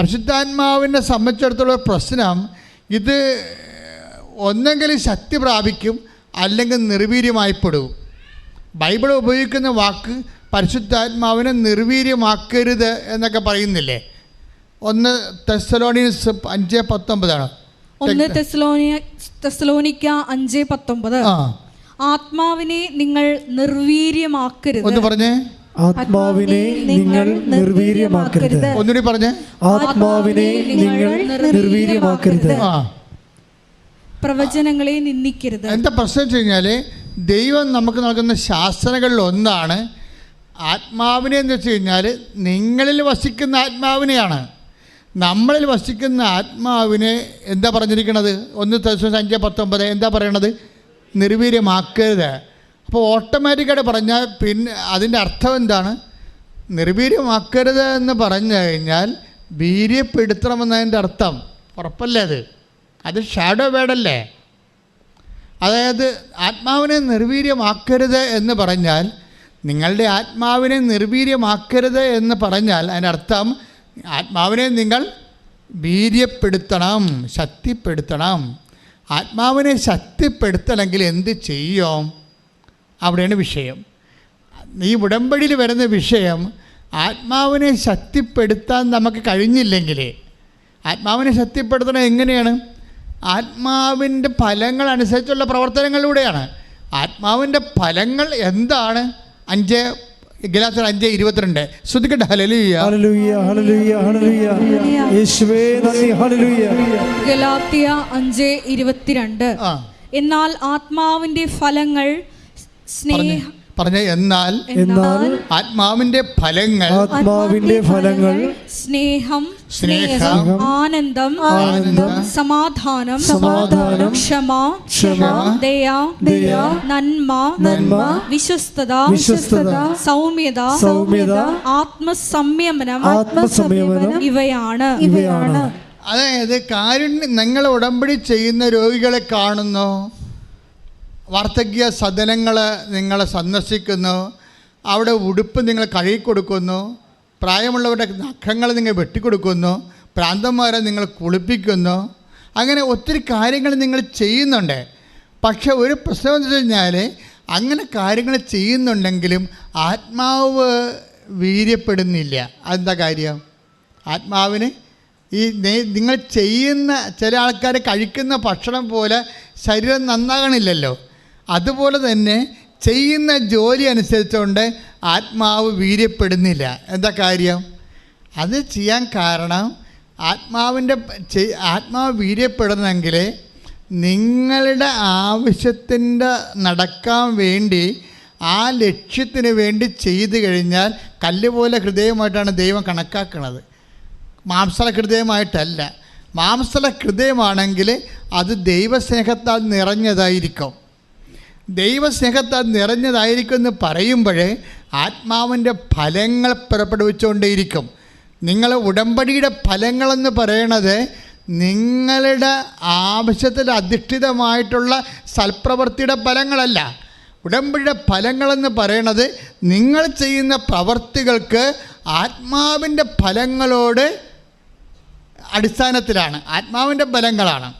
പരിശുദ്ധാത്മാവിനെ സംബന്ധിച്ചിടത്തോളം പ്രശ്നം. ഇത് ഒന്നെങ്കിൽ ശക്തി പ്രാപിക്കും അല്ലെങ്കിൽ നിർവീര്യമായിപ്പെടും. ബൈബിൾ ഉപയോഗിക്കുന്ന വാക്ക് പരിശുദ്ധാത്മാവിനെ നിർവീര്യമാക്കരുത് എന്നൊക്കെ പറയുന്നില്ലേ? ഒന്ന് തെസ്സലോണിയസ് അഞ്ച് പത്തൊമ്പതാണ്. ഒന്ന് തെസ്സലോനിക്ക അഞ്ച് പത്തൊമ്പത്. ആത്മാവിനെ നിങ്ങൾ നിർവീര്യമാക്കരുത്. ഒന്ന് പറഞ്ഞേ. ആത്മാവിനെ നിങ്ങൾ നിർവീര്യമാക്കരുത്. ഒന്നുകൂടി പറഞ്ഞേ. ആത്മാവിനെ നിങ്ങൾ നിർവീര്യമാക്കരുത്. ആ. പ്രവചനങ്ങളെ നിന്ദിക്കരുത്. എന്താ പ്രശ്നം വെച്ച് കഴിഞ്ഞാൽ ദൈവം നമുക്ക് നൽകുന്ന ശാസനകളിൽ ഒന്നാണ് ആത്മാവിനെ എന്ന് വെച്ച് കഴിഞ്ഞാൽ നിങ്ങളിൽ വസിക്കുന്ന ആത്മാവിനെയാണ്. നമ്മളിൽ വസിക്കുന്ന ആത്മാവിനെ എന്താ പറഞ്ഞിരിക്കുന്നത് ഒന്ന് ദിവസം അഞ്ച് പത്തൊമ്പത് എന്താ പറയണത്? നിർവീര്യമാക്കരുത്. അപ്പോൾ ഓട്ടോമാറ്റിക്കായിട്ട് പറഞ്ഞാൽ പിന്നെ അതിന്റെ അർത്ഥം എന്താണ്? നിർവീര്യമാക്കരുത് എന്ന് പറഞ്ഞു കഴിഞ്ഞാൽ വീര്യപ്പെടുത്തണമെന്നതിന്റെ അർത്ഥം. ഉറപ്പല്ലേ അത്? അത് ഷാഡോ വേഡല്ലേ അതായത് ആത്മാവിനെ നിർവീര്യമാക്കരുത് എന്ന് പറഞ്ഞാൽ നിങ്ങളുടെ ആത്മാവിനെ നിർവീര്യമാക്കരുത് എന്ന് പറഞ്ഞാൽ അതിനർത്ഥം ആത്മാവിനെ നിങ്ങൾ വീര്യപ്പെടുത്തണം ശക്തിപ്പെടുത്തണം. ആത്മാവിനെ ശക്തിപ്പെടുത്തണമെങ്കിൽ എന്ത് ചെയ്യും? അവിടെയാണ് വിഷയം. ഈ ഉടമ്പടിയിൽ വരുന്ന വിഷയം ആത്മാവിനെ ശക്തിപ്പെടുത്താൻ നമുക്ക് കഴിഞ്ഞില്ലെങ്കിൽ ആത്മാവിനെ ശക്തിപ്പെടുത്തണം എങ്ങനെയാണ്? ആത്മാവിന്റെ ഫലങ്ങൾ അനുസരിച്ചുള്ള പ്രവർത്തനങ്ങളിലൂടെയാണ്. ആത്മാവിന്റെ ഫലങ്ങൾ എന്താണ്? അഞ്ച് ഗലാസർ അഞ്ച് ഇരുപത്തിരണ്ട്. ശ്രദ്ധിക്കട്ടെ ഹലലിയ ഹല്ലേലൂയ ഹല്ലേലൂയ ഹല്ലേലൂയ. യേശുവേ നന്ദി ഹല്ലേലൂയ. ഗലാത്തിയ അഞ്ച് ഇരുപത്തിരണ്ട്. എന്നാൽ ആത്മാവിന്റെ ഫലങ്ങൾ സ്നേഹ. പറഞ്ഞ എന്നാൽ എന്നാൽ ആത്മാവിന്റെ ഫലങ്ങൾ ആത്മാവിന്റെ ഫലങ്ങൾ സ്നേഹം സ്നേഹം, ആനന്ദം ആനന്ദം, സമാധാനം സമാധാനം, ക്ഷമ ക്ഷമ, ദയ ദയ, നന്മ നന്മ, വിശ്വസ്തത വിശ്വസ്തത, സൗമ്യത സൗമ്യത, ആത്മസംയമനം ആത്മസംയമനം ഇവയാണ്. ഇവയാണ്. അതായത് കാരുണ്യ നിങ്ങൾ ഉടമ്പടി ചെയ്യുന്ന രോഗികളെ കാണുന്നു. വാർദ്ധക്യ സദനങ്ങൾ നിങ്ങളെ സന്ദർശിക്കുന്നു. അവിടെ ഉടുപ്പ് നിങ്ങൾ കഴുകി കൊടുക്കുന്നു. പ്രായമുള്ളവരുടെ നഖങ്ങൾ നിങ്ങൾ വെട്ടിക്കൊടുക്കുന്നു. പ്രാന്തന്മാരെ നിങ്ങൾ കുളിപ്പിക്കുന്നു. അങ്ങനെ ഒത്തിരി കാര്യങ്ങൾ നിങ്ങൾ ചെയ്യുന്നുണ്ട്. പക്ഷെ ഒരു പ്രശ്നം എന്ന് കഴിഞ്ഞാൽ അങ്ങനെ കാര്യങ്ങൾ ചെയ്യുന്നുണ്ടെങ്കിലും ആത്മാവ് വീര്യപ്പെടുന്നില്ല. അതെന്താ കാര്യം? ആത്മാവിന് ഈ നിങ്ങൾ ചെയ്യുന്ന ചില ആൾക്കാർ കഴിക്കുന്ന ഭക്ഷണം പോലെ ശരീരം നന്നാകണില്ലല്ലോ. അതുപോലെ തന്നെ ചെയ്യുന്ന ജോലി അനുസരിച്ചുകൊണ്ട് ആത്മാവ് വീര്യപ്പെടുന്നില്ല. എന്താ കാര്യം? അത് ചെയ്യാൻ കാരണം ആത്മാവിന്റെ ആത്മാവ് വീര്യപ്പെടുന്നെങ്കിൽ നിങ്ങളുടെ ആവശ്യത്തിന്റെ നടക്കാൻ വേണ്ടി ആ ലക്ഷ്യത്തിന് വേണ്ടി ചെയ്തു കഴിഞ്ഞാൽ കല്ല് പോലെ ഹൃദയമായിട്ടാണ് ദൈവം കണക്കാക്കുന്നത് മാംസല ഹൃദയമായിട്ടല്ല മാംസല ഹൃദയമാണെങ്കിൽ അത് ദൈവസ്നേഹത്താൽ നിറഞ്ഞതായിരിക്കും. ദൈവസ്നേഹത്താൽ നിറഞ്ഞതായിരിക്കും എന്ന് പറയുമ്പോഴേ ആത്മാവിന്റെ ഫലങ്ങൾ പുറപ്പെടുവിച്ചുകൊണ്ടേയിരിക്കും. നിങ്ങൾ ഉടമ്പടിയുടെ ഫലങ്ങളെന്ന് പറയണത് നിങ്ങളുടെ ആവശ്യത്തിൽ അധിഷ്ഠിതമായിട്ടുള്ള സൽപ്രവൃത്തിയുടെ ഫലങ്ങളല്ല. ഉടമ്പടിയുടെ ഫലങ്ങളെന്ന് പറയണത് നിങ്ങൾ ചെയ്യുന്ന പ്രവർത്തികൾക്ക് ആത്മാവിന്റെ ഫലങ്ങളോട് അടിസ്ഥാനത്തിലാണ്. ആത്മാവിന്റെ ഫലങ്ങളാണ്.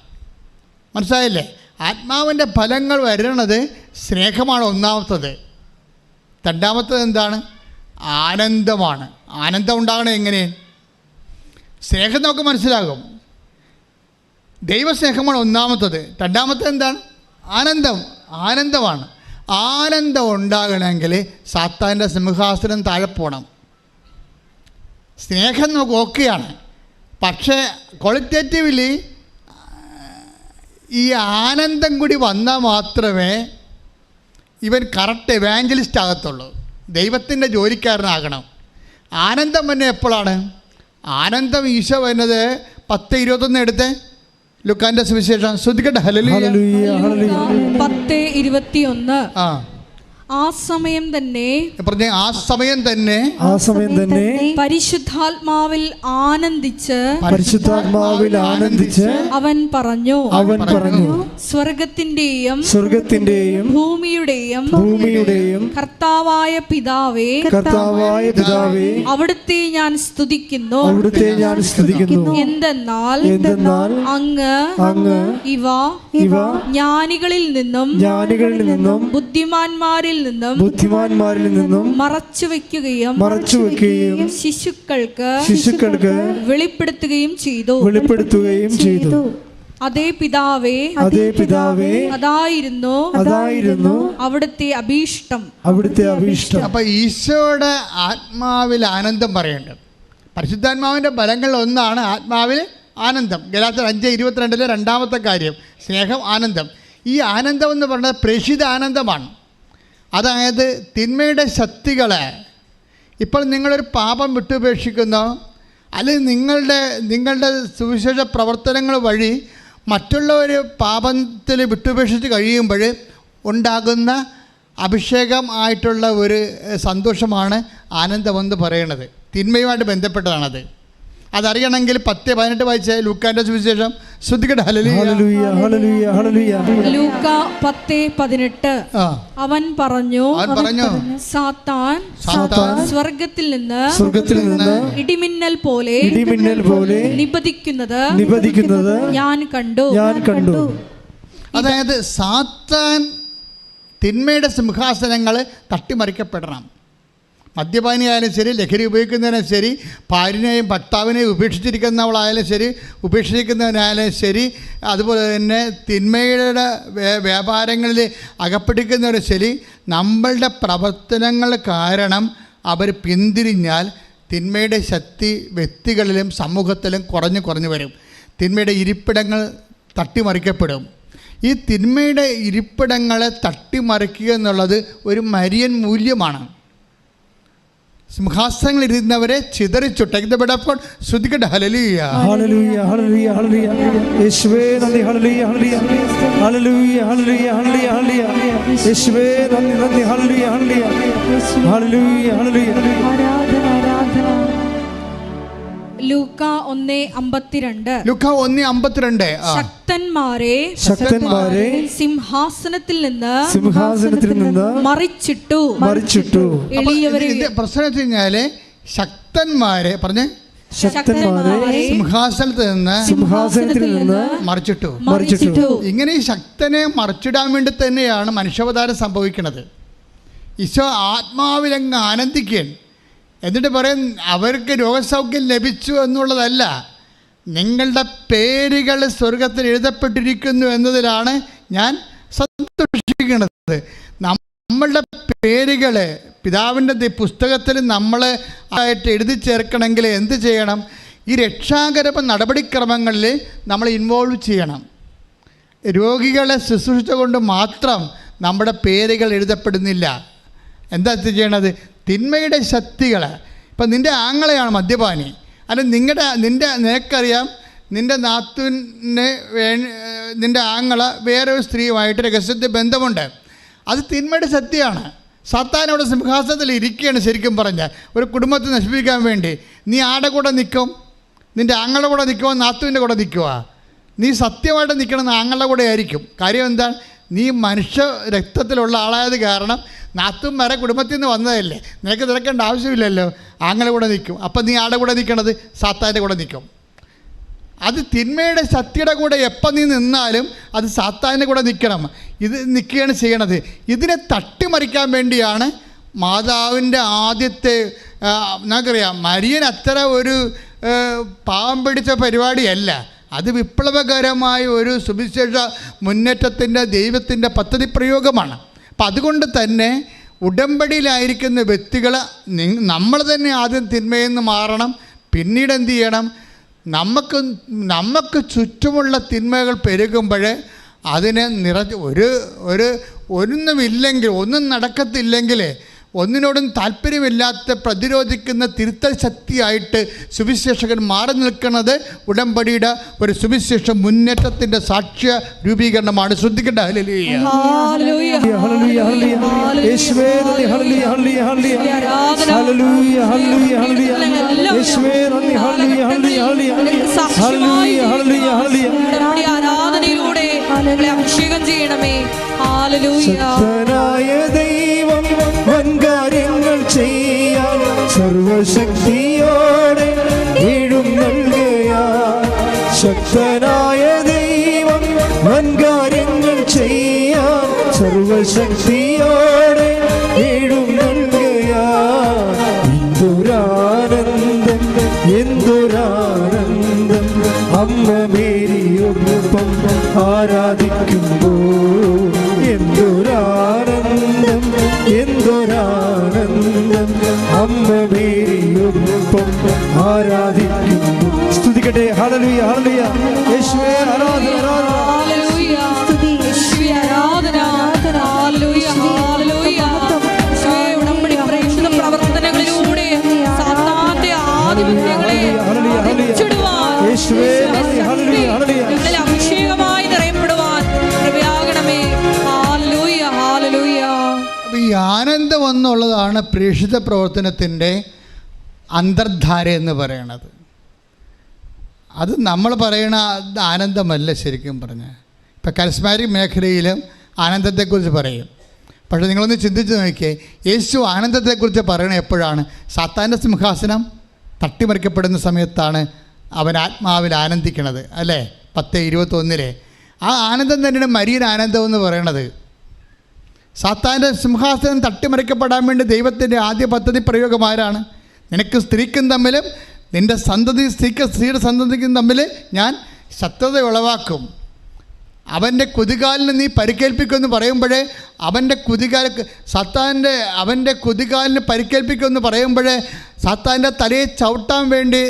മനസ്സിലായില്ലേ? ആത്മാവിന്റെ ഫലങ്ങൾ വരുന്നത് സ്നേഹമാണ് ഒന്നാമത്തത്. രണ്ടാമത്തത് എന്താണ്? ആനന്ദമാണ്. ആനന്ദം ഉണ്ടാകണം എങ്ങനെ? സ്നേഹം നമുക്ക് മനസ്സിലാകും. ദൈവസ്നേഹമാണ് ഒന്നാമത്തത്. രണ്ടാമത്തത് എന്താണ്? ആനന്ദം. ആനന്ദമാണ്. ആനന്ദം ഉണ്ടാകണമെങ്കിൽ സാത്താന്റെ സിംഹാസനം താഴെ പോകണം സ്നേഹം നമുക്ക് ഓക്കെയാണ്. പക്ഷേ ക്വാളിറ്റേറ്റീവ്ലി ഈ ആനന്ദം കൂടി വന്നാൽ മാത്രമേ ഇവൻ കറക്റ്റ് എവാഞ്ചലിസ്റ്റ് ആകത്തുള്ളൂ. ദൈവത്തിന്റെ ജോലിക്കാരനാകണം. ആനന്ദം തന്നെ എപ്പോഴാണ്? ആനന്ദം ഈശോ വരുന്നത് പത്ത് ഇരുപത്തൊന്ന് എടുത്ത്. ലുക്കാന്റെ സുവിശേഷം. ശ്രദ്ധിക്കട്ടെ. ഹലലു ഹല്ലേലൂയ ഹല്ലേലൂയ. പത്ത് ഇരുപത്തിയൊന്ന്. ആ. ആ സമയം തന്നെ പറഞ്ഞ ആ സമയം തന്നെ ആ സമയം തന്നെ പരിശുദ്ധാത്മാവിൽ ആനന്ദിച്ച് പരിശുദ്ധാത്മാവിൽ ആനന്ദിച്ച് അവൻ പറഞ്ഞു. അവൻ പറഞ്ഞു. സ്വർഗത്തിന്റെയും സ്വർഗത്തിന്റെയും ഭൂമിയുടെയും ഭൂമിയുടെയും കർത്താവായ പിതാവേ കർത്താവായ പിതാവേ അവിടുത്തെ ഞാൻ സ്തുതിക്കുന്നു. അവിടുത്തെ ഞാൻ സ്തുതിക്കുന്നു. എന്തെന്നാൽ എന്തെന്നാൽ അങ്ങ് അങ്ങ് ഇവ ഇവ ജ്ഞാനികളിൽ നിന്നും ജ്ഞാനികളിൽ നിന്നും ബുദ്ധിമാന്മാരിൽ നിന്നും ബുദ്ധിമാന്മാരിൽ നിന്നും മറച്ചു വെക്കുകയും മറച്ചു വെക്കുകയും ശിശുക്കൾക്ക് ശിശുക്കൾക്ക് വെളിപ്പെടുത്തുകയും ചെയ്തു. വെളിപ്പെടുത്തുകയും ചെയ്തു. അതേ പിതാവേ അതേ പിതാവേ അതായിരുന്നു അതായിരുന്നു അവിടുത്തെ അഭീഷ്ടം. അവിടുത്തെ അഭീഷ്ടം. അപ്പൊ ഈശോയുടെ ആത്മാവിൽ ആനന്ദം പറയുന്നുണ്ട് പരിശുദ്ധാത്മാവിന്റെ ബലങ്ങൾ ഒന്നാണ് ആത്മാവിൽ ആനന്ദം. ഗലാത്തർ അഞ്ച് ഇരുപത്തിരണ്ടിലെ രണ്ടാമത്തെ കാര്യം സ്നേഹം ആനന്ദം. ഈ ആനന്ദം എന്ന് പറയുന്നത് പ്രേഷിത ആനന്ദമാണ്. അതായത് തിന്മയുടെ ശക്തികളെ. ഇപ്പോൾ നിങ്ങളൊരു പാപം വിട്ടുപേക്ഷിക്കുന്നു. അല്ലെങ്കിൽ നിങ്ങളുടെ നിങ്ങളുടെ സുവിശേഷ പ്രവർത്തനങ്ങൾ വഴി മറ്റുള്ളവർ പാപത്തിൽ വിട്ടുപേക്ഷിച്ച് കഴിയുമ്പോൾ ഉണ്ടാകുന്ന അഭിഷേകം ആയിട്ടുള്ള ഒരു സന്തോഷമാണ് ആനന്ദമെന്ന് പറയുന്നത്. തിന്മയുമായിട്ട് ബന്ധപ്പെട്ടതാണത്. അതറിയണമെങ്കിൽ പത്ത് പതിനെട്ട് വായിച്ച. ലൂക്കാന്റെ സുവിശേഷം. ശ്രദ്ധിക്കട്ടെ. ഹല്ലേലൂയ. ഹല്ലേലൂയ ഹല്ലേലൂയ ലൂക്ക പത്ത് പതിനെട്ട്. അവൻ പറഞ്ഞു അവൻ പറഞ്ഞു സാത്താൻ സാത്താൻ സ്വർഗത്തിൽ നിന്ന് സ്വർഗത്തിൽ നിന്ന് ഇടിമിന്നൽ പോലെ ഇടിമിന്നൽ പോലെ നിപതിക്കുന്നത് നിപതിക്കുന്നത് ഞാൻ കണ്ടു. ഞാൻ കണ്ടു. അതായത് സാത്താൻ തിന്മയുടെ സിംഹാസനങ്ങൾ തട്ടിമറിക്കപ്പെടണം. മദ്യപാനിയായാലും ശരി ലഹരി ഉപയോഗിക്കുന്നതിനും ശരി ഭാര്യനെയും ഭർത്താവിനെയും ഉപേക്ഷിച്ചിരിക്കുന്നവളായാലും ശരി ഉപേക്ഷിച്ചിരിക്കുന്നവനായാലും ശരി അതുപോലെ തന്നെ തിന്മയുടെ വ്യാപാരങ്ങളിൽ അകപ്പെട്ടിരിക്കുന്നവരും ശരി നമ്മളുടെ പ്രവർത്തനങ്ങൾ കാരണം അവർ പിന്തിരിഞ്ഞാൽ തിന്മയുടെ ശക്തി വ്യക്തികളിലും സമൂഹത്തിലും കുറഞ്ഞു കുറഞ്ഞു വരും. തിന്മയുടെ ഇരിപ്പിടങ്ങൾ തട്ടിമറിക്കപ്പെടും. ഈ തിന്മയുടെ ഇരിപ്പിടങ്ങളെ തട്ടിമറിക്കുക എന്നുള്ളത് ഒരു മരിയൻ മൂല്യമാണ്. സിംഹാസനങ്ങളിരുന്നവരെ ചിതറിച്ചു take the bed of God ശ്രുതിക്കട്ടെ ഹലലിയ യേശുവേ നന്ദി. ഹല്ലേലൂയ ഹല്ലേലൂയ. ഹല്ലേലൂയ ഹല്ലേലൂയ ഹല്ലേലൂയ ഹല്ലേലൂയ. യേശുവേ നന്ദി നന്ദി. ഹല്ലേലൂയ. ഹല്ലേലൂയ ഹല്ലേലൂയ. ലൂക്ക ഒന്ന് അമ്പത്തിരണ്ട്. ലുക്ക ഒന്ന് അമ്പത്തിരണ്ട്. ആ. ശക്തന്മാരെ ശക്തന്മാരെ സിംഹാസനത്തിൽ നിന്ന് സിംഹാസനത്തിൽ നിന്ന് മറിച്ചിട്ടു. മറിച്ചിട്ടു. അപ്പൊ എളിയവരെ ഇത് പ്രശ്നം വെച്ച് കഴിഞ്ഞാൽ ശക്തന്മാരെ പറഞ്ഞേ. ശക്തന്മാരെ സിംഹാസനത്തിൽ നിന്ന് സിംഹാസനത്തിൽ നിന്ന് മറിച്ചിട്ടു. മറിച്ചിട്ടു. ഇങ്ങനെ ഈ ശക്തനെ മറിച്ചിടാൻ വേണ്ടി തന്നെയാണ് മനുഷ്യാവതാരം സംഭവിക്കുന്നത് ഈശോ ആത്മാവിലങ്ങ് ആനന്ദിക്കുകയാണ്. എന്നിട്ട് പറയും അവർക്ക് രോഗസൗഖ്യം ലഭിച്ചു എന്നുള്ളതല്ല. നിങ്ങളുടെ പേരുകൾ സ്വർഗത്തിൽ എഴുതപ്പെട്ടിരിക്കുന്നു എന്നതിലാണ് ഞാൻ സന്തോഷിക്കുന്നത്. നമ്മളുടെ പേരുകൾ പിതാവിന്റെ പുസ്തകത്തിൽ നമ്മൾ ആയിട്ട് എഴുതി ചേർക്കണമെങ്കിൽ എന്ത് ചെയ്യണം? ഈ രക്ഷാകരമ നടപടിക്രമങ്ങളിൽ നമ്മൾ ഇൻവോൾവ് ചെയ്യണം. രോഗികളെ ശുശ്രൂഷിച്ചുകൊണ്ട് മാത്രം നമ്മുടെ പേരുകൾ എഴുതപ്പെടുന്നില്ല. എന്താ ചെയ്യണത്? തിന്മയുടെ ശക്തികൾ ഇപ്പം നിന്റെ ആങ്ങളെയാണ് മദ്യപാനി. അല്ല നിങ്ങളുടെ നിന്റെ നിനക്കറിയാം നിന്റെ നാത്തുവിനെ വേ നിന്റെ ആങ്ങള വേറെ ഒരു സ്ത്രീയുമായിട്ട് രഹസ്യത്തിൽ ബന്ധമുണ്ട്. അത് തിന്മയുടെ ശക്തിയാണ്. സത്താനോട് സിംഹാസനത്തിൽ ഇരിക്കുകയാണ് ശരിക്കും പറഞ്ഞാൽ. ഒരു കുടുംബത്തെ നശിപ്പിക്കാൻ വേണ്ടി. നീ ആടെ കൂടെ നിൽക്കും? നിന്റെ ആങ്ങളുടെ കൂടെ നിൽക്കുമോ നാത്തുവിന്റെ കൂടെ നിൽക്കുക നീ സത്യമായിട്ട് നിൽക്കണമെന്ന് ആങ്ങളുടെ കൂടെ ആയിരിക്കും. കാര്യം എന്താ? നീ മനുഷ്യ രക്തത്തിലുള്ള ആളായത് കാരണം നാത്തും വരെ കുടുംബത്തിൽ നിന്ന് വന്നതല്ലേ? നിനക്ക് തിരക്കേണ്ട ആവശ്യമില്ലല്ലോ. ആങ്ങളെ കൂടെ നിൽക്കും. അപ്പം നീ ആടെ കൂടെ നിൽക്കണത്? സാത്താന്റെ കൂടെ നിൽക്കും. അത് തിന്മയുടെ ശക്തിയുടെ കൂടെ എപ്പം നീ നിന്നാലും അത് സാത്താന്റെ കൂടെ നിൽക്കണം. ഇത് നിൽക്കുകയാണ് ചെയ്യണത്. ഇതിനെ തട്ടിമറിക്കാൻ വേണ്ടിയാണ് മാതാവിന്റെ ആദ്യത്തെ നമുക്കറിയാം. മരിയൻ അത്ര ഒരു പാവം പിടിച്ച പരിപാടിയല്ല. അത് വിപ്ലവകരമായ ഒരു സുവിശേഷ മുന്നേറ്റത്തിന്റെ ദൈവത്തിന്റെ പദ്ധതി പ്രയോഗമാണ്. അപ്പം അതുകൊണ്ട് തന്നെ ഉടമ്പടിയിലായിരിക്കുന്ന വ്യക്തികൾ നമ്മൾ തന്നെ ആദ്യം തിന്മയിൽ നിന്ന് മാറണം പിന്നീട് എന്ത് ചെയ്യണം? നമുക്ക് നമുക്ക് ചുറ്റുമുള്ള തിന്മകൾ പെരുകുമ്പോൾ അതിനെ നിറ ഒരു ഒരു ഒന്നുമില്ലെങ്കിൽ ഒന്നും നടക്കത്തില്ലെങ്കിൽ ഒന്നിനോടും താല്പര്യമില്ലാത്ത പ്രതിരോധിക്കുന്ന തിരുത്തൽ ശക്തിയായിട്ട് സുവിശേഷകൻ മാറി നിൽക്കുന്നത് ഉടമ്പടിയുടെ ഒരു സുവിശേഷ മുന്നേറ്റത്തിന്റെ സാക്ഷ്യ രൂപീകരണമാണ്. ശ്രദ്ധിക്കേണ്ട. ഹല്ലേലൂയ. ഞങ്ങളെ അഭിഷേകം ചെയ്യണമേ. ശക്തനായ ദൈവം വൻകാര്യങ്ങൾ ചെയ്യാൻ സർവശക്തിയോടെ വീഴും നൽകയാ ശക്തനായ ദൈവം വൻകാര്യങ്ങൾ ചെയ്യാൻ സർവശക്തിയോടെ വീഴും നൽകയാ എന്തൊരാനന്ദം എന്തൊരാനന്ദം. അമ്മ മേരിയൊപ്പം ആരാധിക്കുമ്പോ എന്തൊരാനന്ദം എന്തൊരാനന്ദം. അമ്മ മേരിയൊപ്പം ആരാധിക്കുന്നു സ്തുതിക്കട്ടെ. ഹല്ലേലൂയ ഹല്ലേലൂയ. യേശുവേ ആരാധന ആരാധന. എന്നുള്ളതാണ് പ്രേക്ഷിത പ്രവർത്തനത്തിന്റെ അന്തർധാര എന്ന് പറയണത്. അത് നമ്മൾ പറയണ ആനന്ദമല്ല ശരിക്കും പറഞ്ഞാൽ ഇപ്പം കരസ്മാരിക് മേഖലയിലും ആനന്ദത്തെക്കുറിച്ച് പറയും. പക്ഷേ നിങ്ങളൊന്ന് ചിന്തിച്ച് നോക്കിയേ യേശു ആനന്ദത്തെക്കുറിച്ച് പറയണ എപ്പോഴാണ്? സാത്താന്റെ സിംഹാസനം തട്ടിമറിക്കപ്പെടുന്ന സമയത്താണ് അവൻ ആത്മാവിൽ ആനന്ദിക്കണത് അല്ലേ? പത്ത് ഇരുപത്തൊന്നിലെ. ആ ആനന്ദം തന്നെയാണ് മരിയൻ ആനന്ദം എന്ന് പറയണത്. സാത്താന്റെ സിംഹാസനം തട്ടിമറിക്കപ്പെടാൻ വേണ്ടി ദൈവത്തിന്റെ ആദ്യ പദ്ധതി പ്രയോഗം ആരാണ്? നിനക്ക് സ്ത്രീക്കും തമ്മിലും നിന്റെ സന്തതി സ്ത്രീക്ക് സ്ത്രീയുടെ സന്തതിക്കും തമ്മിൽ ഞാൻ ശത്രുത ഉളവാക്കും. അവന്റെ കുതികാലിന് നീ പരിക്കേൽപ്പിക്കുമെന്ന് പറയുമ്പോഴേ അവന്റെ കുതികാല സത്താന്റെ അവന്റെ കുതികാലിന് പരിക്കേൽപ്പിക്കുമെന്ന് പറയുമ്പോഴേ സത്താന്റെ തലയെ ചവിട്ടാൻ വേണ്ടി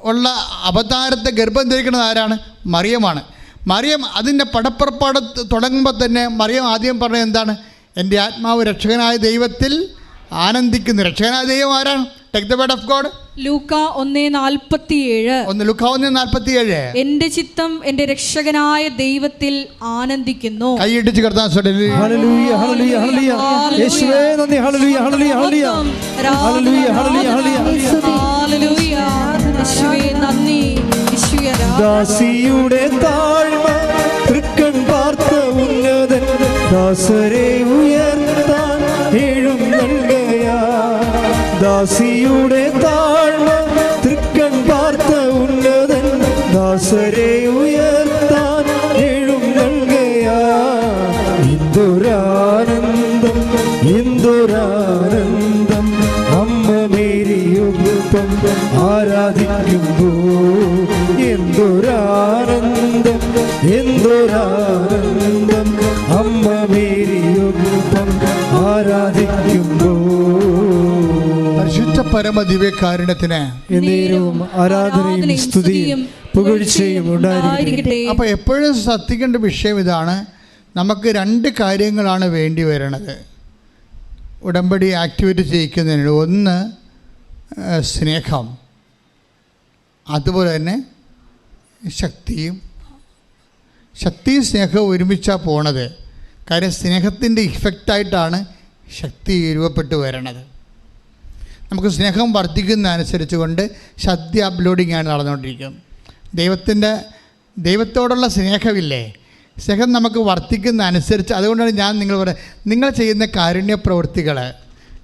ഉള്ള അവതാരത്തെ ഗർഭം ധരിക്കുന്നത് ആരാണ്? മറിയമാണ്. മറിയം അതിന്റെ പടപ്പുറപ്പാട് തുടങ്ങുമ്പോൾ തന്നെ മറിയം ആദ്യം പറഞ്ഞത് എന്താണ്? എന്റെ ആത്മാവ് രക്ഷകനായ ദൈവത്തിൽ ആനന്ദിക്കുന്നു. രക്ഷകനായ ദൈവം ആരാണ്? Take the word of God ലൂക്ക ഒന്നേ നാൽപ്പത്തിയേഴ്. എന്റെ ചിത്തം എന്റെ രക്ഷകനായ ദൈവത്തിൽ ആനന്ദിക്കുന്നു. കൈയിടിച്ച് കിടത്താൻ നന്ദി. ദാസിയുടെ താഴ്മ തൃക്കൺ പാർത്ത ഉന്നതൻ ദാസരെ ഉയർത്താൻ ഏഴും നൽകയാ. ദാസിയുടെ താഴ്മ തൃക്കൺ പാർത്ത ഉന്നതൻ ദാസരെ ഉയർത്താൻ ഏഴും ഇന്ദുരാനന്ദം ഇന്ദുരാനന്ദം അമ്മ മേരിയൊപ്പം ആരാധിക്കുമ്പോ എന്തൊരാനന്ദം? എന്തൊരാനന്ദം അമ്മ മേരിയൊപ്പം ആരാധിക്കുമ്പോ. പരിശുദ്ധ പരമ ദിവ്യകാരുണ്യത്തിന് എന്നേരവും ആരാധനയും സ്തുതിയും പുകഴ്ചയും ഉണ്ടായിരിക്കട്ടെ. ഉണ്ടായിരിക്കട്ടെ. അപ്പോൾ എപ്പോഴും ശ്രദ്ധിക്കേണ്ട വിഷയം ഇതാണ്. നമുക്ക് രണ്ട് കാര്യങ്ങളാണ് വേണ്ടി വരണത്. ഉടമ്പടി ആക്ടിവേറ്റ് ചെയ്യിക്കുന്നതിന്. ഒന്ന് സ്നേഹം. അതുപോലെ തന്നെ ശക്തിയും ശക്തിയും സ്നേഹവും ഒരുമിച്ചാണ് പോണത്. കാര്യം സ്നേഹത്തിന്റെ ഇഫക്റ്റായിട്ടാണ് ശക്തി രൂപപ്പെട്ടു വരണത്. നമുക്ക് സ്നേഹം വർദ്ധിക്കുന്ന അനുസരിച്ച് കൊണ്ട് ശക്തി അപ്ലോഡിംഗ് ആണ് നടന്നുകൊണ്ടിരിക്കുന്നത് ദൈവത്തിന്റെ ദൈവത്തോടുള്ള സ്നേഹമില്ലേ? സ്നേഹം നമുക്ക് വർദ്ധിക്കുന്ന അനുസരിച്ച് അതുകൊണ്ടാണ് ഞാൻ നിങ്ങൾ പറയുന്നത്. നിങ്ങൾ ചെയ്യുന്ന കാരുണ്യ പ്രവൃത്തികൾ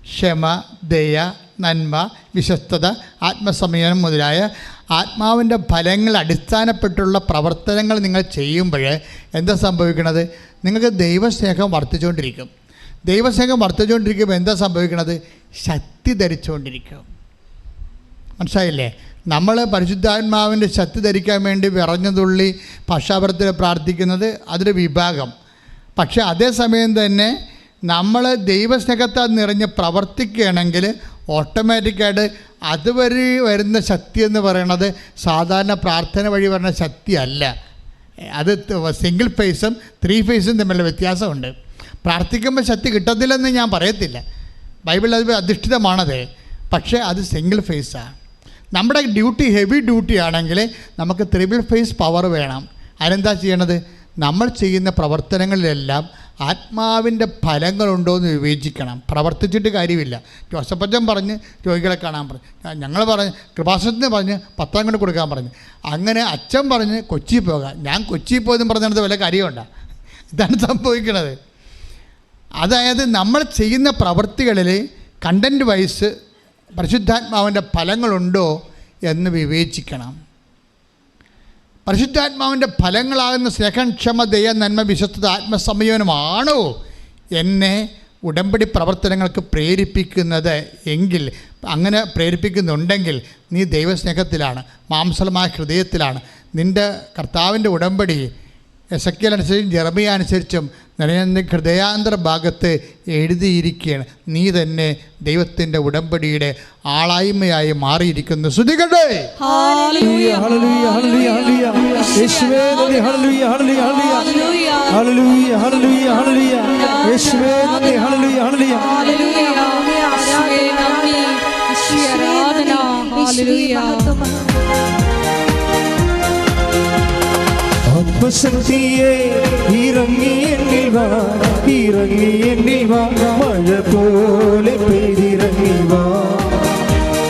ക്ഷമ ദയ നന്മ വിശ്വസ്തത ആത്മസംയമനം മുതലായ ആത്മാവിന്റെ ഫലങ്ങൾ അടിസ്ഥാനപ്പെട്ടുള്ള പ്രവർത്തനങ്ങൾ നിങ്ങൾ ചെയ്യുമ്പോൾ എന്താ സംഭവിക്കണത് നിങ്ങൾക്ക് ദൈവസ്നേഹം വർദ്ധിച്ചുകൊണ്ടിരിക്കും. ദൈവസ്നേഹം വർദ്ധിച്ചുകൊണ്ടിരിക്കുമ്പോൾ എന്താ സംഭവിക്കണത് ശക്തി ധരിച്ചുകൊണ്ടിരിക്കും. മനസ്സിലായില്ലേ? നമ്മൾ പരിശുദ്ധാത്മാവിന്റെ ശക്തി ധരിക്കാൻ വേണ്ടി വിറഞ്ഞതുള്ളി പക്ഷാപരത്തിൽ പ്രാർത്ഥിക്കുന്നത് അതൊരു വിഭാഗം. പക്ഷേ അതേസമയം തന്നെ നമ്മൾ ദൈവസ്നേഹത്താൽ നിറഞ്ഞ് പ്രവർത്തിക്കുകയാണെങ്കിൽ ഓട്ടോമാറ്റിക്കായിട്ട് അതുവഴി വരുന്ന ശക്തി എന്ന് പറയുന്നത് സാധാരണ പ്രാർത്ഥന വഴി വരുന്ന ശക്തിയല്ല അത് സിംഗിൾ ഫേസും ത്രീ ഫേസും തമ്മിലുള്ള വ്യത്യാസമുണ്ട്. പ്രാർത്ഥിക്കുമ്പോൾ ശക്തി കിട്ടത്തില്ലെന്ന് ഞാൻ പറയത്തില്ല. ബൈബിൾ അത് അധിഷ്ഠിതമാണത്. പക്ഷേ അത് സിംഗിൾ ഫേസാണ് നമ്മുടെ ഡ്യൂട്ടി ഹെവി ഡ്യൂട്ടി ആണെങ്കിൽ നമുക്ക് ത്രിബിൾ ഫേസ് പവർ വേണം. അതിനെന്താ ചെയ്യണത്? നമ്മൾ ചെയ്യുന്ന പ്രവർത്തനങ്ങളിലെല്ലാം ആത്മാവിന്റെ ഫലങ്ങളുണ്ടോ എന്ന് വിവേചിക്കണം. പ്രവർത്തിച്ചിട്ട് കാര്യമില്ല. ജോസഫച്ചൻ പറഞ്ഞ് രോഗികളെ കാണാൻ പറഞ്ഞു. ഞങ്ങൾ പറഞ്ഞ് കൃപാസനത്തിന് പറഞ്ഞ് പത്താം കൊണ്ട് കൊടുക്കാൻ പറഞ്ഞു. അങ്ങനെ അച്ഛൻ പറഞ്ഞ് കൊച്ചി പോകാം. ഞാൻ കൊച്ചി പോയതും പറഞ്ഞത് വല്ല കാര്യമുണ്ടോ? ഇതാണ് സംഭവിക്കുന്നത് അതായത് നമ്മൾ ചെയ്യുന്ന പ്രവൃത്തികളിൽ കണ്ടന്റ് വൈസ് പരിശുദ്ധാത്മാവിന്റെ ഫലങ്ങളുണ്ടോ എന്ന് വിവേചിക്കണം. പരിശുദ്ധാത്മാവിന്റെ ഫലങ്ങളാകുന്ന സ്നേഹം ക്ഷമ ദയ നന്മ വിശ്വസ്തത ആത്മസംയമനമാണോ എന്നെ ഉടമ്പടി പ്രവർത്തനങ്ങൾക്ക് പ്രേരിപ്പിക്കുന്നത് എങ്കിൽ അങ്ങനെ പ്രേരിപ്പിക്കുന്നുണ്ടെങ്കിൽ നീ ദൈവസ്നേഹത്തിലാണ് മാംസലമായ ഹൃദയത്തിലാണ്. നിന്റെ കർത്താവിന്റെ ഉടമ്പടി എസക്കിയൽ അനുസരിച്ചും ജെറമിയ അനുസരിച്ചും നിലനിന്ന ഹൃദയാന്തര ഭാഗത്ത് എഴുതിയിരിക്കുകയാണ്. നീ തന്നെ ദൈവത്തിന്റെ ഉടമ്പടിയുടെ ആളായ്മയായി മാറിയിരിക്കുന്നു. ശ്രുതികട്ടെ ഹല്ലേലൂയ. ഹല്ലേലൂയ. ആത്മശക്തിയെ ഇറങ്ങി എന്നിൽ വാ ഇറങ്ങി എന്നിൽ വാ മഴ പോലെ പെയ്തിറങ്ങി വാ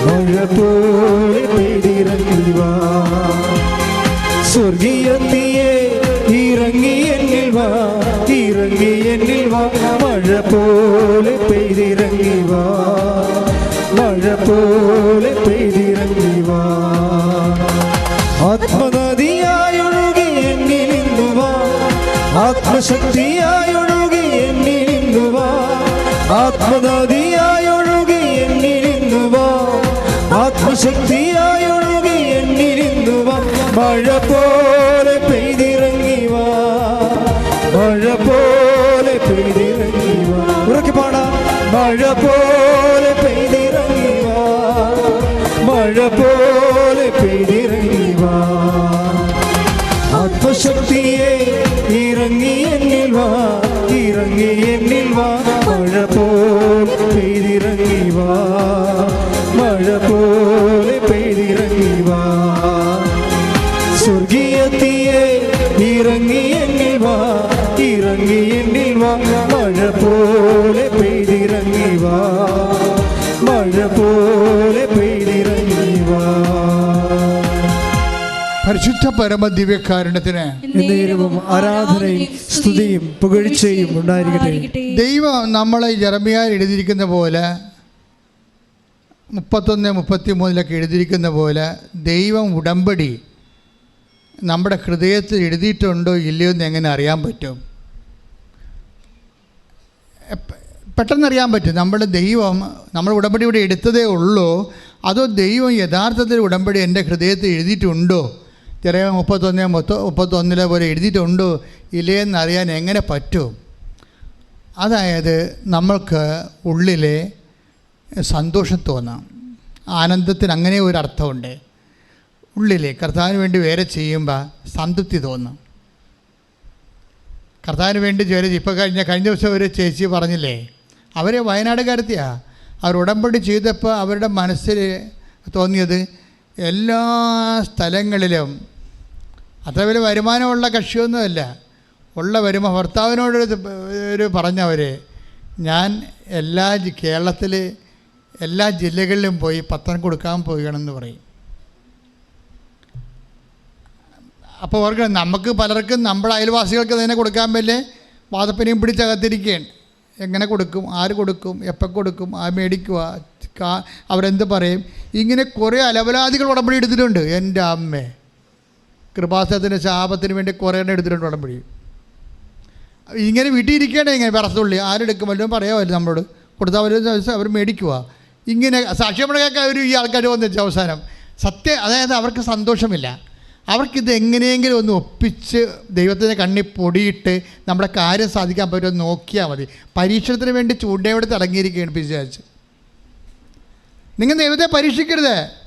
മഴ പോലെ പെയ്തിറങ്ങി വാ സ്വർഗീയത്തിയെ ഇറങ്ങി എന്നിൽ വാ ഇറങ്ങി എന്നിൽ വാ മഴ പോലെ പെയ്തിറങ്ങി വാ മഴ പോലെ ആത്മശക്തിയായൊഴുകി എന്നിൽ ഇന്നു വാ ആത്മനദിയായൊഴുകി എന്നിൽ ഇന്നു വാ ആത്മശക്തിയായൊഴുകി എന്നിൽ മഴ പോലെ പെയ്തിറങ്ങി വാ മഴ പോലെ പെയ്തിറങ്ങി വാ ഉറക്കി പാടാ. മഴ പോലെ പെയ്തിറങ്ങി വാ മഴ പോലെ പരിശുദ്ധ പരമ ദിവ്യകാരുണ്യത്തിന് എന്നേരവും ആരാധനയും സ്തുതിയും പുകഴ്ചയും ഉണ്ടായിരിക്കട്ടെ. ദൈവം നമ്മളെ ജറമിയാൽ എഴുതിയിരിക്കുന്ന പോലെ മുപ്പത്തൊന്ന് മുപ്പത്തി മൂന്നിലൊക്കെ എഴുതിയിരിക്കുന്ന പോലെ ദൈവം ഉടമ്പടി നമ്മുടെ ഹൃദയത്തിൽ എഴുതിയിട്ടുണ്ടോ ഇല്ലയോ എന്ന് എങ്ങനെ അറിയാൻ പറ്റും? പെട്ടെന്നറിയാൻ പറ്റും. നമ്മുടെ ദൈവം നമ്മൾ ഉടമ്പടി ഇവിടെ എടുത്തതേ ഉള്ളൂ. അതോ ദൈവം യഥാർത്ഥത്തിൽ ഉടമ്പടി എന്റെ ഹൃദയത്തിൽ എഴുതിയിട്ടുണ്ടോ? ചെറിയ മുപ്പത്തൊന്ന് മുപ്പത്തൊ മുപ്പത്തൊന്നിലെ പോലെ എഴുതിയിട്ടുണ്ടോ. ഇല്ലയെന്ന് അറിയാൻ എങ്ങനെ പറ്റും? അതായത് നമ്മൾക്ക് ഉള്ളിലെ സന്തോഷം തോന്നാം. ആനന്ദത്തിന് അങ്ങനെ ഒരു അർത്ഥമുണ്ട്. ഉള്ളിലെ കർത്താവിന് വേണ്ടി വേറെ ചെയ്യുമ്പോൾ സംതൃപ്തി തോന്നും. കർത്താവിന് വേണ്ടി ജോലി ഇപ്പോൾ കഴിഞ്ഞ കഴിഞ്ഞ ദിവസം ഒരു ചേച്ചി പറഞ്ഞില്ലേ? അവർ വയനാടുകാരത്തിയാണ് അവർ ഉടമ്പടി ചെയ്തപ്പോൾ അവരുടെ മനസ്സിൽ തോന്നിയത് എല്ലാ സ്ഥലങ്ങളിലും അത്ര വലിയ വരുമാനമുള്ള കക്ഷിയൊന്നുമല്ല. ഉള്ള വരുമ ഭർത്താവിനോട് ഒരു പറഞ്ഞവർ ഞാൻ എല്ലാ കേരളത്തിൽ എല്ലാ ജില്ലകളിലും പോയി പത്രം കൊടുക്കാൻ പോവുകയാണെന്ന് പറയും. അപ്പോൾ അവർക്ക് നമുക്ക് പലർക്കും നമ്മുടെ അയൽവാസികൾക്ക് തന്നെ കൊടുക്കാൻ പറ്റില്ലേ? വാദപ്പനിയും പിടിച്ചകത്തിരിക്കുകയാണ് എങ്ങനെ കൊടുക്കും? ആര് കൊടുക്കും? എപ്പോൾ കൊടുക്കും? ആ മേടിക്കുക അവരെന്ത് പറയും? ഇങ്ങനെ കുറേ അലവലാദികൾ ഉടമ്പടി എടുത്തിട്ടുണ്ട്. എന്റെ അമ്മേ. കൃപാസനത്തിന്റെ ശാപത്തിന് വേണ്ടി കുറേ എണ്ണം എടുത്തിട്ടുണ്ട് ഉടമ്പടി ഇങ്ങനെ വീട്ടിൽ ഇങ്ങനെ വിറത്തുള്ളി. ആരെടുക്കും? വല്ലതും പറയാമല്ലോ നമ്മളോട്? കൊടുത്താൽ അവർ അവർ മേടിക്കുക ഇങ്ങനെ സാക്ഷ്യമുണ്ടാക്കി അവർ ഈ ആൾക്കാർ വന്നിച്ച് അവസാനം. സത്യം അതായത് അവർക്ക് സന്തോഷമില്ല. അവർക്കിത് എങ്ങനെയെങ്കിലും ഒന്ന് ഒപ്പിച്ച് ദൈവത്തിന്റെ കണ്ണി പൊടിയിട്ട് നമ്മുടെ കാര്യം സാധിക്കാൻ പറ്റുമോ നോക്കിയാൽ മതി. പരീക്ഷണത്തിന് വേണ്ടി ചൂണ്ടയോടെ ഇറങ്ങിയിരിക്കുകയാണ് പിശാച്ച്. നിങ്ങൾ ദൈവത്തെ പരീക്ഷിക്കരുത്.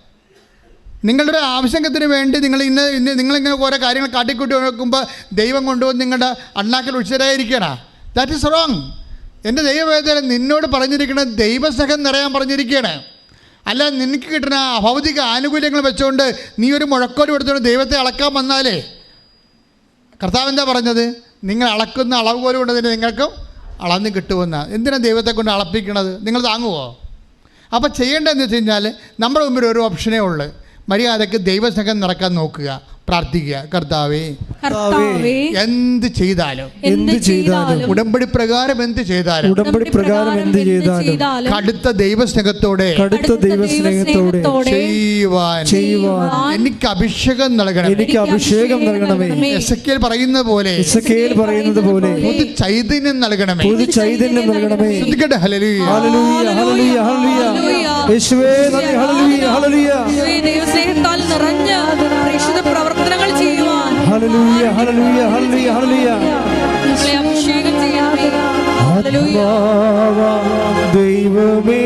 നിങ്ങളുടെ ആവശ്യത്തിന് വേണ്ടി നിങ്ങൾ ഇന്ന് ഇന്ന് നിങ്ങളിങ്ങനെ ഓരോ കാര്യങ്ങൾ കാട്ടിക്കൂട്ടി നോക്കുമ്പോൾ ദൈവം കൊണ്ടുവന്ന് നിങ്ങളുടെ അണ്ണാക്കൽ ഉച്ചരായിരിക്കണ ദാറ്റ് ഇസ് റോങ് എന്റെ ദൈവവേദന നിന്നോട് പറഞ്ഞിരിക്കുന്നത് ദൈവസ്നേഹം നിറയാൻ പറഞ്ഞിരിക്കുകയാണ്. അല്ല നിനക്ക് കിട്ടുന്ന ഭൗതിക ആനുകൂല്യങ്ങൾ വെച്ചുകൊണ്ട് നീ ഒരു മുഴക്കോട് എടുത്തുകൊണ്ട് ദൈവത്തെ അളക്കാൻ വന്നാലേ? കർത്താവ് എന്താ പറഞ്ഞത്? നിങ്ങൾ അളക്കുന്ന അളവ് പോലെ കൊണ്ട് തന്നെ നിങ്ങൾക്കും അളന്ന് കിട്ടുമെന്ന. എന്തിനാണ് ദൈവത്തെ കൊണ്ട് അളപ്പിക്കണത്? നിങ്ങൾ താങ്ങുമോ അപ്പോൾ ചെയ്യേണ്ടതെന്ന് വെച്ച് കഴിഞ്ഞാൽ നമ്മുടെ മുമ്പിൽ ഒരു ഓപ്ഷനേ ഉള്ളൂ. മര്യാദയ്ക്ക് ദൈവസംഘം നടക്കാൻ നോക്കുക. പ്രാർത്ഥിക്കുക. കർത്താവേ എന്ത് ചെയ്താലും എന്ത് ചെയ്താലും ഉടമ്പടി പ്രകാരം എന്ത് ചെയ്താലും ഉടമ്പടി പ്രകാരം എന്ത് ചെയ്താലും കടുത്ത ദൈവസ്നേഹത്തോടെ കടുത്ത ദൈവസ്നേഹത്തോടെ ചെയ്യുവാൻ ചെയ്യുവാൻ എനിക്ക് അഭിഷേകം നൽകണം എനിക്ക് അഭിഷേകം നൽകണമേ. എസക്കേൽ പറയുന്ന പോലെ ഇസക്കേൽ പറയുന്നത് പോലെ പുതു ചൈതന്യം നൽകണമേ. പുതു ചൈതന്യം നൽകണമേ. ശ്രദ്ധിക്കട്ടെ ഹല്ലേലൂയ. ഹല്ലേലൂയ ഹല്ലേലൂയ ഹല്ലേലൂയ യേശുവേ നന്ദി ഹല്ലേലൂയ ദൈവസ്നേഹത്താൽ നിറഞ്ഞ് ഹല്ലേലൂയ ഹല്ലേലൂയ ഹല്ലേലൂയ ഞങ്ങളെ അഭിഷേകം. ആത്മാവാം ദൈവമേ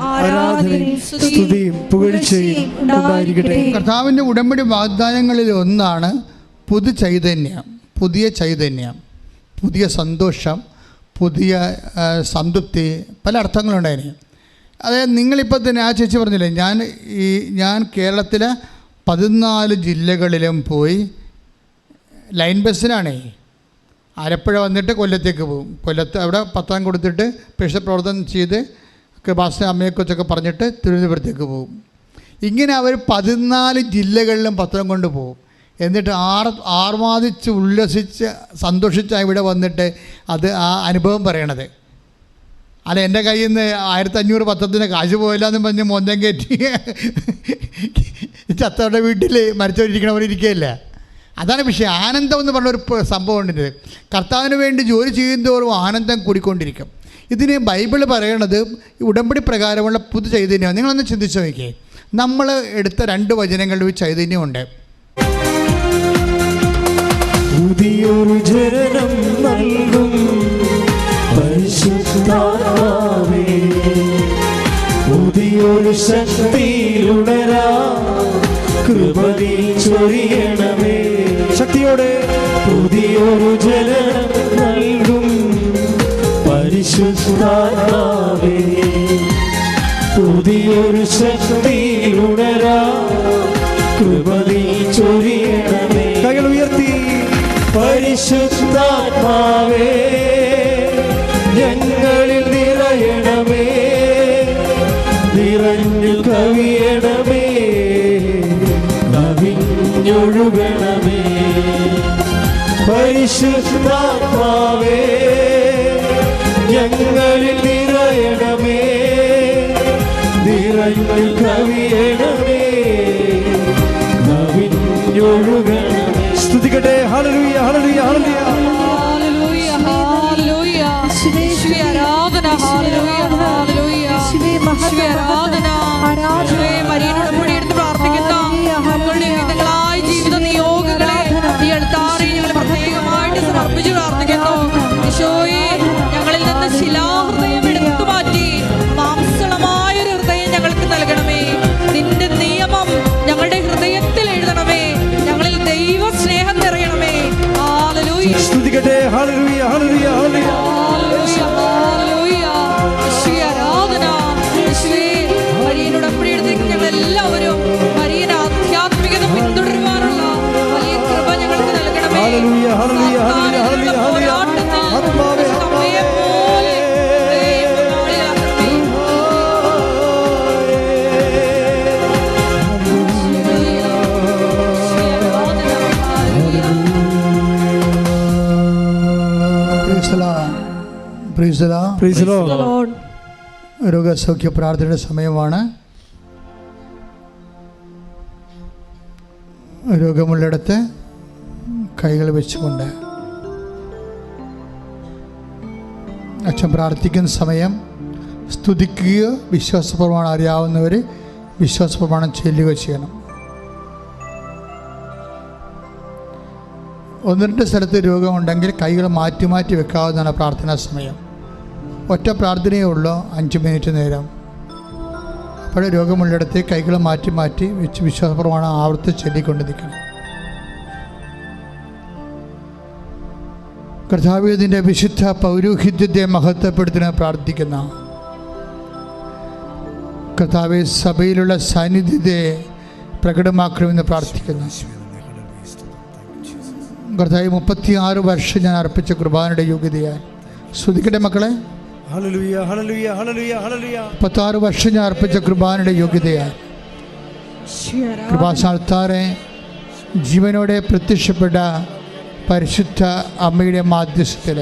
ആരാധനയും സ്തുതിയും പുകഴ്ചയും ഉണ്ടായിരിക്കട്ടെ. കർത്താവിന്റെ ഉടമ്പടി വാഗ്ദാനങ്ങളിൽ ഒന്നാണ് പുതു ചൈതന്യം പുതിയ ചൈതന്യം പുതിയ സന്തോഷം പുതിയ സംതൃപ്തി പല അർത്ഥങ്ങളുണ്ടായിന്. അതായത് നിങ്ങളിപ്പോൾ തന്നെ ആ ചേച്ചി പറഞ്ഞില്ലേ ഞാൻ ഈ ഞാൻ കേരളത്തിലെ പതിനാല് ജില്ലകളിലും പോയി ലൈൻ ബസ്സിനാണേ. ആലപ്പുഴ വന്നിട്ട് കൊല്ലത്തേക്ക് പോകും. കൊല്ലത്ത് അവിടെ പത്രം കൊടുത്തിട്ട് പ്രേക്ഷ പ്രവർത്തനം ചെയ്ത് കൃപാസ അമ്മയെക്കുറിച്ചൊക്കെ പറഞ്ഞിട്ട് തിരുവനന്തപുരത്തേക്ക് പോകും. ഇങ്ങനെ അവർ പതിനാല് ജില്ലകളിലും പത്രം കൊണ്ട് പോകും. എന്നിട്ട് ആർ ആർമാദിച്ച് ഉല്ലസിച്ച് സന്തോഷിച്ച് ഇവിടെ വന്നിട്ട് അത് ആ അനുഭവം പറയണത്. അല്ല എന്റെ കയ്യിൽ നിന്ന് ആയിരത്തി അഞ്ഞൂറ് പത്രത്തിന് കാശ് പോയില്ല എന്ന് പറഞ്ഞ് മോന്തം കയറ്റി ചത്തവരുടെ വീട്ടിൽ മരിച്ചവരിയ്ക്കണവർ ഇരിക്കുകയില്ല? അതാണ് വിഷയം. ആനന്ദം എന്ന് പറഞ്ഞൊരു പ- സംഭവം ഉണ്ട് കർത്താവിന് വേണ്ടി ജോലി ചെയ്യുന്നതോറും ആനന്ദം കൂടിക്കൊണ്ടിരിക്കും. ഇതിന് ബൈബിൾ പറയണത് ഉടമ്പടി പ്രകാരമുള്ള പുതു ചൈതന്യം നിങ്ങളൊന്ന് ചിന്തിച്ചു നോക്കിയേ. നമ്മൾ എടുത്ത രണ്ട് വചനങ്ങളിൽ ചൈതന്യമുണ്ട്. ജനനം നൽകും ശക്തിയിലുണരാ കൃപതി ചൊരിയണമേ. പുതിയൊരു ജലനം നൽകും. പരിശുദ്ധാത്മാവേ പുതിയൊരു ശക്തി ഉണരാ. കൃപതി ചൊരിയണമേ. കൈകൾ ഉയർത്തി. പരിശുദ്ധാത്മാവേ ഞങ്ങളിൽ നിറയണമേ. നിറഞ്ഞു കവിയണമേ. കവിഞ്ഞൊഴുകണമേ. പരിശുദ്ധാത്മാവേ ഞങ്ങളിൽ നിറയണമേ നിറഞ്ഞു കവിയണമേ കവിഞ്ഞൊഴുകണമേ സ്തുതിക്കട്ടെ. ഹല്ലേലൂയ ഹല്ലേലൂയ ഹല്ലേലൂയ. രോഗസൗഖ്യ പ്രാർത്ഥനയുടെ സമയമാണ്. രോഗമുള്ളിടത്ത് കൈകൾ വെച്ചുകൊണ്ട് അച്ഛൻ പ്രാർത്ഥിക്കുന്ന സമയം സ്തുതിക്കുകയോ വിശ്വാസപ്രമാണം അറിയാവുന്നവർ വിശ്വാസപ്രമാണം ചെല്ലുകയോ ചെയ്യണം. ഒന്ന് രണ്ട് സ്ഥലത്ത് രോഗമുണ്ടെങ്കിൽ കൈകൾ മാറ്റി മാറ്റി വെക്കാവുന്നതാണ് പ്രാർത്ഥനാ സമയം. ഒറ്റ പ്രാർത്ഥനയേ ഉള്ളൂ അഞ്ച് മിനിറ്റ് നേരം. അപ്പോൾ രോഗമുള്ളിടത്ത് കൈകൾ മാറ്റി മാറ്റി വെച്ച് വിശ്വാസപ്രമാണം ആവർത്തി ചൊല്ലിക്കൊണ്ട് നിൽക്കണം കർത്താവിയതിന്റെ വിശുദ്ധ പൗരോഹിത്യത്തെ മഹത്വപ്പെടുത്തുന്ന പ്രാർത്ഥിക്കുന്ന കർത്താവ് സഭയിലുള്ള സാന്നിധ്യത്തെ പ്രകടമാക്കണമെന്ന് പ്രാർത്ഥിക്കുന്നു. കർത്താവ് മുപ്പത്തിയാറ് വർഷം ഞാൻ അർപ്പിച്ച കുർബാനയുടെ യോഗ്യതയാൽ. ശ്രുതിക്കട്ടെ മക്കളെ. മുപ്പത്താറ് വർഷം ഞാൻ അർപ്പിച്ച കുർബാനയുടെ ആരാധന. കൃപാസ്ഥാനത്താറെ ജീവനോടെ പ്രത്യക്ഷപ്പെട്ട പരിശുദ്ധ അമ്മയുടെ മാധ്യസ്ഥത്തിൽ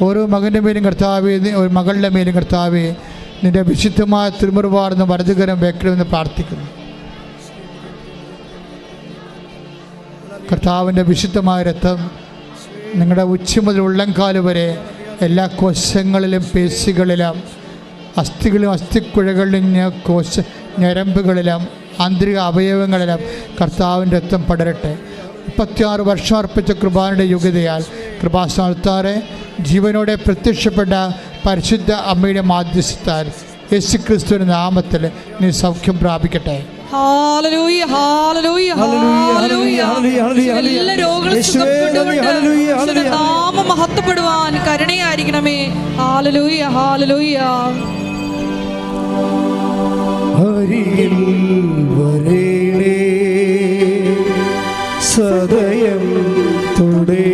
ഓരോ മകന്റെ മേലും കർത്താവെ ഒരു മകളുടെ മേലും കർത്താവെ നിന്റെ വിശുദ്ധമായ തിരുമുറുപാടുന്ന വലതുകരം വെക്കണമെന്ന് പ്രാർത്ഥിക്കുന്നു കർത്താവിന്റെ വിശുദ്ധമായ രക്തം നിങ്ങളുടെ ഉച്ച മുതൽ ഉള്ളംകാൽ വരെ എല്ലാ കോശങ്ങളിലും പേശികളിലും അസ്ഥികളിലും അസ്ഥിക്കുഴകളിലും കോശ ഞരമ്പുകളിലും ആന്തരിക അവയവങ്ങളിലും കർത്താവിന്റെ രക്തം പടരട്ടെ. മുപ്പത്തിയാറ് വർഷം അർപ്പിച്ച കൃപാനയുടെ യോഗ്യതയാൽ കൃപാസ്ഥാനത്താറെ ജീവനോടെ പ്രത്യക്ഷപ്പെട്ട പരിശുദ്ധ അമ്മയുടെ മാധ്യസ്ഥത്താൽ യേശു ക്രിസ്തുവിന്റെ നാമത്തിൽ നീ സൗഖ്യം പ്രാപിക്കട്ടെ. എല്ലാ രോഗങ്ങളും സുഖപ്പെട്ടുകൊണ്ട് നാമം മഹത്വപ്പെടുവാൻ കരുണയായിരിക്കണമേ. ഹാലലൂയ ഹാലലൂയ ഹരിയിൽ വരേണേ. സദയം തൊടേണേ